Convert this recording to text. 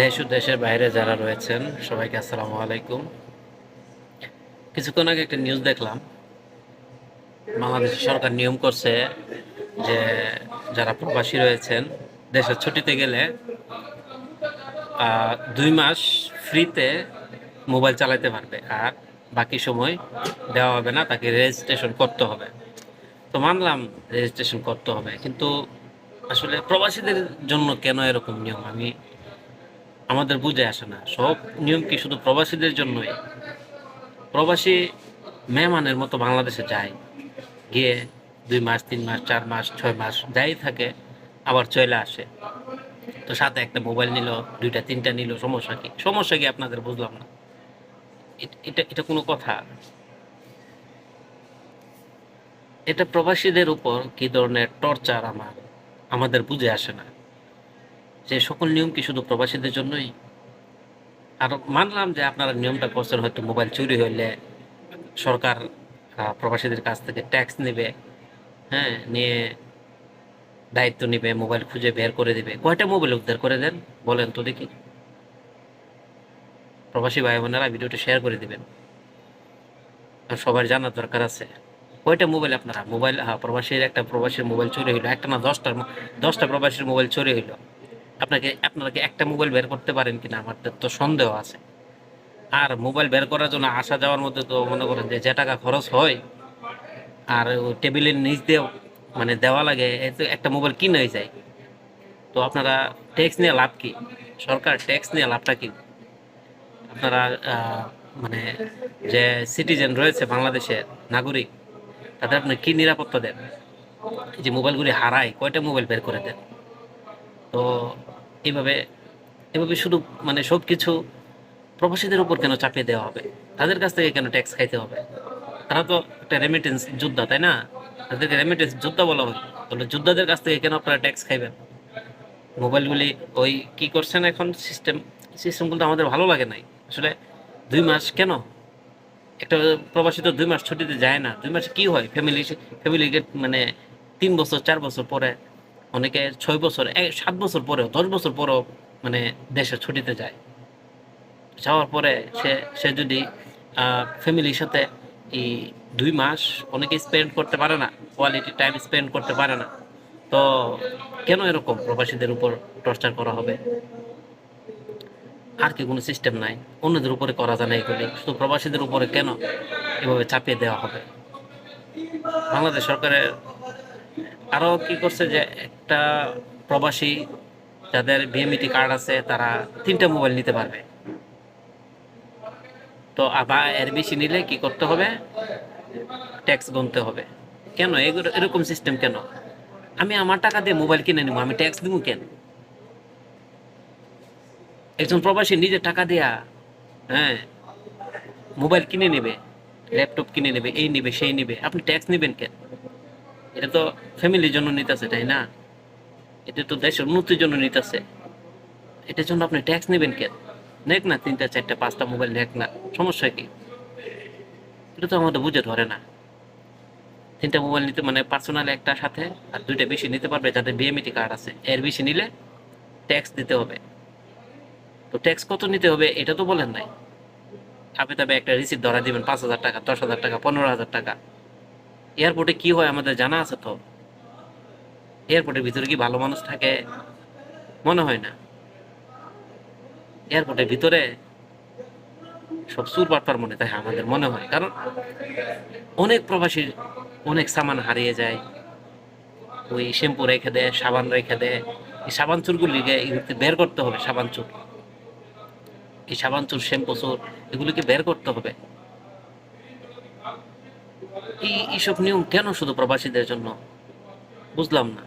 দেশ ও দেশের বাইরে যারা রয়েছেন, সবাইকে আসসালামু আলাইকুম। কিছুক্ষণ আগে একটা নিউজ দেখলাম। বাংলাদেশ সরকার নিয়ম করছে যে যারা প্রবাসী রয়েছেন দেশের ছুটিতে গেলে দুই মাস ফ্রিতে মোবাইল চালাতে পারবে আর বাকি সময় দেওয়া হবে না, তাকে রেজিস্ট্রেশন করতে হবে। তো মানলাম রেজিস্ট্রেশন করতে হবে, কিন্তু আসলে প্রবাসীদের জন্য কেন এরকম নিয়ম? আমি আমাদের বুঝে আসে না। সব নিয়ম কি শুধু প্রবাসীদের জন্যই? প্রবাসী মেহমানের মতো বাংলাদেশে যায়, গিয়ে দুই মাস, তিন মাস, চার মাস, ছয় মাস যাই থাকে, আবার চলে আসে। তো সাথে একটা মোবাইল নিল, দুইটা, তিনটা নিল, সমস্যা কি? সমস্যা কি আপনাদের বুঝলাম না। এটা এটা কোনো কথা। এটা প্রবাসীদের উপর কি ধরনের টর্চার আমার? আমাদের বুঝে আসে না। যে সকল নিয়ম কি শুধু প্রবাসীদের জন্যই? আর মানলাম যে আপনারা নিয়মটা করছেন, হয়তো মোবাইল চুরি হইলে সরকার প্রবাসীদের কাছ থেকে ট্যাক্স নেবে হ্যাঁ নিয়ে দায়িত্ব নেবে, মোবাইল খুঁজে বের করে দেবে। কয়টা মোবাইল উদ্ধার করে দেন, বলেন তো দেখি। প্রবাসী ভাই বোনেরা ভিডিওটা শেয়ার করে দিবেন। সবার জানার দরকার আছে। কয়টা মোবাইল আপনারা? মোবাইল প্রবাসীর, একটা প্রবাসীর মোবাইল চুরি হইল, একটা না দশটার, দশটা প্রবাসীর মোবাইল চুরি হইল। আপনাকে আপনারা কি একটা মোবাইল বের করতে পারেন কিনা আমার তো সন্দেহ আছে। আর মোবাইল বের করার জন্য আসা যাওয়ার মধ্যে তো মনে করেন যে যে টাকা খরচ হয়, আর টেবিলের নিচ দিয়ে মানে দেওয়া লাগে একটা মোবাইল কিনে যায়। তো আপনারা ট্যাক্স নিয়ে লাভ কি? সরকার ট্যাক্স নিয়ে লাভটা কি? আপনারা মানে যে সিটিজেন রয়েছে বাংলাদেশের নাগরিক, তাদের আপনি কি নিরাপত্তা দেন? যে মোবাইলগুলি হারায়, কয়টা মোবাইল বের করে দেন? তো এইভাবে এভাবে শুধু মানে সব কিছু প্রবাসীদের উপর কেন চাপিয়ে দেওয়া হবে? তাদের কাছ থেকে কেন ট্যাক্স খাইতে হবে? তারা তো একটা রেমিটেন্স যোদ্ধা, তাই না? তাদেরকে রেমিটেন্স যোদ্ধা বলা হয়। তাহলে যোদ্ধাদের কাছ থেকে কেন আপনারা ট্যাক্স খাইবেন? মোবাইলগুলি ওই কি করছেন এখন? সিস্টেম সিস্টেমগুলো আমাদের ভালো লাগে নাই। আসলে দুই মাস কেন? একটা প্রবাসী তো দুই মাস ছুটিতে যায় না। দুই মাস কি হয়? ফ্যামিলি ফ্যামিলিকে মানে তিন বছর, চার বছর পরে অনেকে ছয় বছর সাত বছর পরেও, দশ বছর পরেও মানে দেশের ছুটিতে যায়। যাওয়ার পরে সে সে যদি ফ্যামিলির সাথে এই দুই মাস অনেকে স্পেন্ড করতে পারে না কোয়ালিটি টাইম স্পেন্ড করতে পারে না। তো কেন এরকম প্রবাসীদের উপর টর্চার করা হবে? আর কি কোনো সিস্টেম নাই। অন্যদের উপরে করা যায় না এগুলি। শুধু প্রবাসীদের উপরে কেন এভাবে চাপিয়ে দেওয়া হবে? বাংলাদেশ সরকারের আরও কি করছে যে একটা প্রবাসী যাদের বিএমইটি কার্ড আছে, তারা তিনটা মোবাইল নিতে পারবে। তো আবার এর বেশি নিলে কি করতে হবে? ট্যাক্স গুনতে হবে। কেন? এগুলো, এরকম সিস্টেম কেন? আমি আমার টাকা দিয়ে মোবাইল কিনে নিবো, আমি ট্যাক্স দিব কেন? একজন প্রবাসী নিজের টাকা দেয়া হ্যাঁ মোবাইল কিনে নেবে ল্যাপটপ কিনে নেবে, এই নেবে, সেই নেবে। আপনি ট্যাক্স নেবেন কেন? এটা তো ফ্যামিলির জন্য নিতেছে, তাই না? এটা তো দেশের উন্নতির জন্য নিতেছে। এটার জন্য আপনি ট্যাক্স নেবেন কেন নেক না তিনটা, চারটা, পাঁচটা মোবাইল নেক না? সমস্যা কি? এটা তো আমাদের বুঝে ধরে না। তিনটা মোবাইল নিতে মানে পার্সোনাল একটা সাথে আর দুইটা বেশি নিতে পারবে যাদের বিএমইটি কার্ড আছে। এর বেশি নিলে ট্যাক্স দিতে হবে। তো ট্যাক্স কত নিতে হবে এটা তো বলেন নাই। আপনি তবে একটা রিসিপ্ট ধরা দিবেন পাঁচ হাজার টাকা, দশ হাজার টাকা, পনেরো হাজার টাকা। এয়ারপোর্টে কি হয় আমাদের জানা আছে তো? এয়ারপোর্টের ভিতরে কি ভালো মানুষ থাকে? মনে হয় না। এয়ারপোর্টের ভিতরে সব সুর বাটপার মনে তাই আমাদের মনে হয়। কারণ অনেক প্রবাসীর অনেক সামান হারিয়ে যায়। ওই শ্যাম্পু রেখে দেয়, সাবান রেখে দেয়। এই সাবান চুরগুলিকে বের করতে হবে, সাবান চুর। এই সাবান চুর, শ্যাম্পু চুর, এগুলিকে বের করতে হবে। এই, এইসব নিয়ম কেন শুধু প্রবাসীদের জন্য? বুঝলাম না।